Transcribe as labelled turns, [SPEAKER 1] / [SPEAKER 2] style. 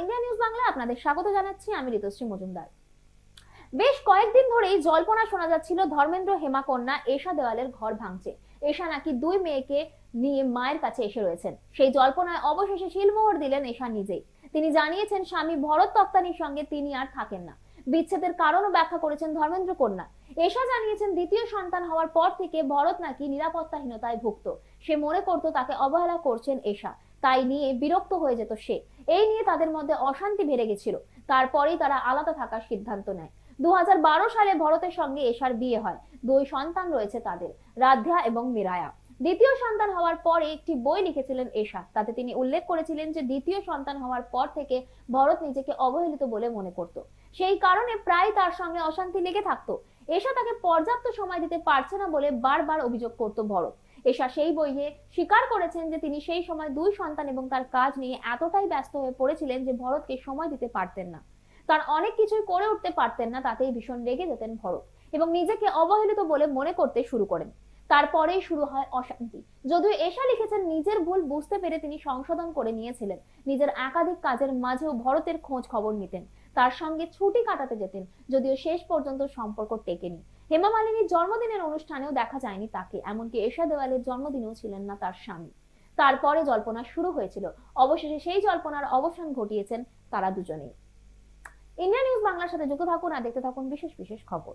[SPEAKER 1] India news বাংলায় আপনাদের স্বাগত জানাচ্ছি, আমি ঋতুশ্রী মজুমদার। বেশ কয়েকদিন ধরেই জল্পনা শোনা যাচ্ছিল, ধর্মেন্দ্র হেমাকন্যা এশা দেওয়ালের ঘর ভাঙছে এশা নাকি দুই মেয়েকে নিয়ে মায়ের কাছে এসে রয়েছেন। সেই জল্পনায় অবশেষে শিলমোহর দিলেন এশা নিজেই। তিনি জানিয়েছেন, স্বামী ভরত তক্তানির সঙ্গে তিনি আর থাকেন না। বিচ্ছেদের কারণও ব্যাখ্যা করেছেন ধর্মেন্দ্র কন্যা। এশা জানিয়েছেন, দ্বিতীয় সন্তান হওয়ার পর থেকে ভরত নাকি নিরাপত্তাহীনতায় ভুগত সে মনে করত তাকে অবহেলা করছেন এশা। তাই নিয়ে বিরক্ত হয়ে যেত সে। এই নিয়ে তাদের মধ্যে অশান্তি বেড়ে গেছিল। তারপরেই তারা আলাদা থাকার সিদ্ধান্ত নেয়। দু হাজার বারো সালে ভরতের সঙ্গে এশার বিয়ে হয়। দুই সন্তান রয়েছে তাদের, রাধ্যা এবং মিরায়া। দ্বিতীয় সন্তান হওয়ার পরে একটি বই লিখেছিলেন এশা। তাতে তিনি উল্লেখ করেছিলেন যে, দ্বিতীয় সন্তান হওয়ার পর থেকে ভরত নিজেকে অবহেলিত বলে মনে করত। সেই কারণে প্রায় তার সঙ্গে অশান্তি লেগে থাকতো। এশা তাকে পর্যাপ্ত সময় দিতে পারছে না বলে বারবার অভিযোগ করত ভরত। এশা সেই বইয়ে স্বীকার করেছেন যে তিনি সেই সময় দুই সন্তান এবং তার কাজ নিয়ে এতটাই ব্যস্ত হয়ে পড়েছিলেন যে ভরতকে সময় দিতে পারতেন না। তার অনেক কিছুই করে উঠতে পারতেন না, তাতেই ভীষণ রেগে যেতেন ভরত এবং নিজেকে অবহেলিত বলে মনে করতে শুরু করেন। তারপরেই শুরু হয় অশান্তি। যদিও এশা লিখেছেন নিজের ভুল বুঝতে পেরে তিনি সংশোধন করে নিয়েছিলেন। নিজের একাধিক কাজের মাঝেও ভরতের খোঁজ খবর নিতেন। তার সঙ্গে ছুটি কাটাতে যেতেন, যদিও শেষ পর্যন্ত সম্পর্ক টেকেনি। হেমা মালিনীর জন্মদিনের অনুষ্ঠানেও দেখা যায়নি তাকে, এমনকি এশা দেওয়ালের জন্মদিনেও ছিলেন না তার স্বামী। তারপরে জল্পনা শুরু হয়েছিল। অবশেষে সেই জল্পনার অবসান ঘটিয়েছেন তারা দুজনেই। ইন্ডিয়া নিউজ বাংলার সাথে যুক্ত থাকুন আর দেখতে থাকুন বিশেষ বিশেষ খবর।